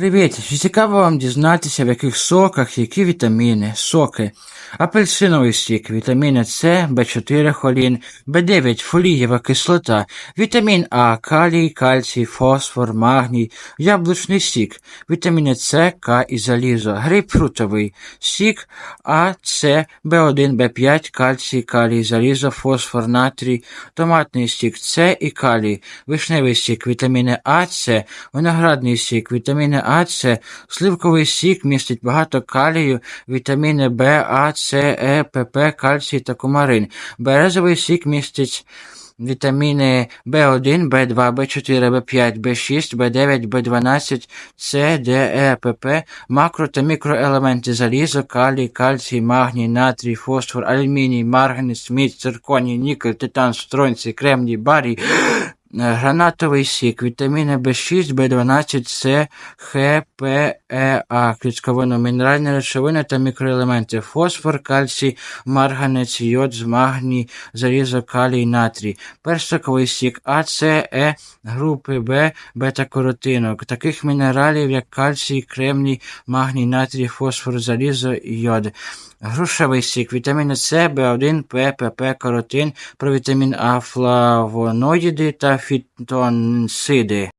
Привіт! Чи цікаво вам дізнатися, в яких соках які вітаміни? Соки. Апельсиновий сік, вітаміни С, В4 холін, В9 фолієва кислота, вітамін А, калій, кальцій, фосфор, магній, яблучний сік, вітаміни С, К і залізо, грейпфрутовий сік, А, С, В1, В5, кальцій, калій, залізо, фосфор, натрій, томатний сік С і калій, вишневий сік, вітаміни А, С, виноградний сік, вітаміни А, С, сливковий сік містить багато калію, вітаміни В, А, С, Е, ПП, кальцій та кумарин. Березовий сік містить вітаміни В1, В2, В4, В5, В6, В9, В12, С, Д, Е, ПП, макро та мікроелементи залізо, калій, кальцій, магній, натрій, фосфор, алюміній, марганець, мідь, цирконій, нікель, титан, стронцій, кремній, барій, гранатовий сік, вітаміни В6, В12, С, Х, П, Е, А, клітковину, мінеральні речовини та мікроелементи, фосфор, кальцій, марганець, йод, магній, залізо, калій, натрій, персиковий сік, А, С, Е, групи Б, бета-каротинок, таких мінералів, як кальцій, кремній, магній, натрій, фосфор, залізо йод. Грушевий сік, вітаміни С, В1, П, ПП, каротин, провітамін А, флавоноїди та fit on Sede